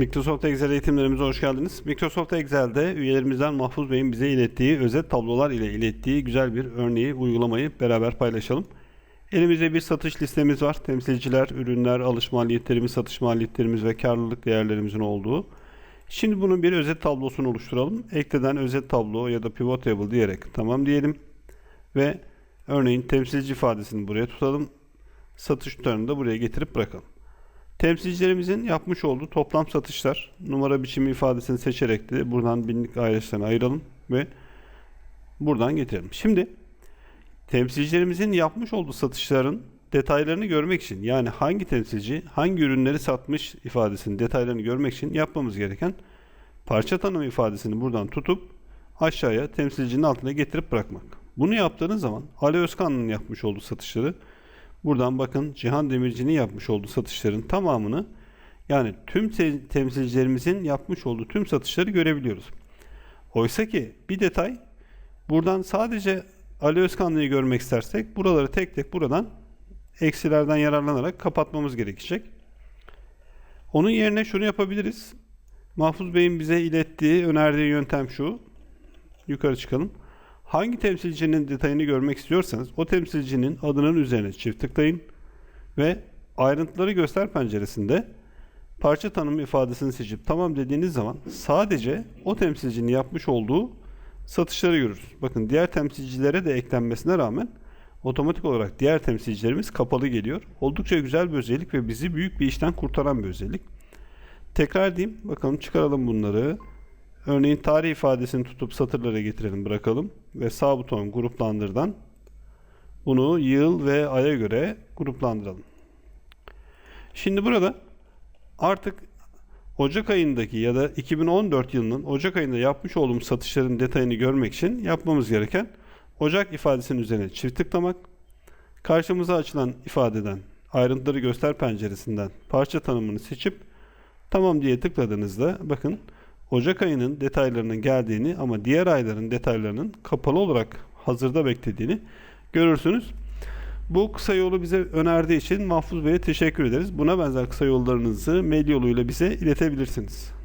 Microsoft Excel eğitimlerimize hoş geldiniz. Microsoft Excel'de üyelerimizden Mahfuz Bey'in bize ilettiği özet tablolar ile ilettiği güzel bir örneği, uygulamayı beraber paylaşalım. Elimizde bir satış listemiz var. Temsilciler, ürünler, alış maliyetlerimiz, satış maliyetlerimiz ve karlılık değerlerimizin olduğu. Şimdi bunun bir özet tablosunu oluşturalım. Ekleden özet tablo ya da pivot table diyerek tamam diyelim. Ve örneğin temsilci ifadesini buraya tutalım. Satış tutarını da buraya getirip bırakalım. Temsilcilerimizin yapmış olduğu toplam satışlar numara biçimi ifadesini seçerek de buradan binlik ayrışlarını ayıralım ve buradan getirelim. Şimdi temsilcilerimizin yapmış olduğu satışların detaylarını görmek için yani hangi temsilci hangi ürünleri satmış ifadesinin detaylarını görmek için yapmamız gereken parça tanımı ifadesini buradan tutup aşağıya temsilcinin altına getirip bırakmak. Bunu yaptığınız zaman Ali Özkan'ın yapmış olduğu satışları Buradan bakın Cihan Demirci'nin yapmış olduğu satışların tamamını yani tüm te- temsilcilerimizin yapmış olduğu tüm satışları görebiliyoruz. Oysa ki bir detay buradan sadece Ali Özkanlı'yı görmek istersek buraları tek tek buradan eksilerden yararlanarak kapatmamız gerekecek. Onun yerine şunu yapabiliriz. Mahfuz Bey'in bize ilettiği, önerdiği yöntem şu. Yukarı çıkalım. Hangi temsilcinin detayını görmek istiyorsanız o temsilcinin adının üzerine çift tıklayın ve ayrıntıları göster penceresinde parça tanımı ifadesini seçip tamam dediğiniz zaman sadece o temsilcinin yapmış olduğu satışları görürüz. Bakın diğer temsilcilere de eklenmesine rağmen otomatik olarak diğer temsilcilerimiz kapalı geliyor. Oldukça güzel bir özellik ve bizi büyük bir işten kurtaran bir özellik. Tekrar diyeyim. Bakalım çıkaralım bunları. Örneğin tarih ifadesini tutup satırlara getirelim bırakalım ve sağ buton gruplandırdan bunu yıl ve aya göre gruplandıralım. Şimdi burada artık Ocak ayındaki ya da 2014 yılının Ocak ayında yapmış olduğumuz satışların detayını görmek için yapmamız gereken Ocak ifadesinin üzerine çift tıklamak, karşımıza açılan ifadeden ayrıntıları göster penceresinden parça tanımını seçip tamam diye tıkladığınızda bakın Ocak ayının detaylarının geldiğini ama diğer ayların detaylarının kapalı olarak hazırda beklediğini görürsünüz. Bu kısa yolu bize önerdiği için Mahfuz Bey'e teşekkür ederiz. Buna benzer kısa yollarınızı mail yoluyla bize iletebilirsiniz.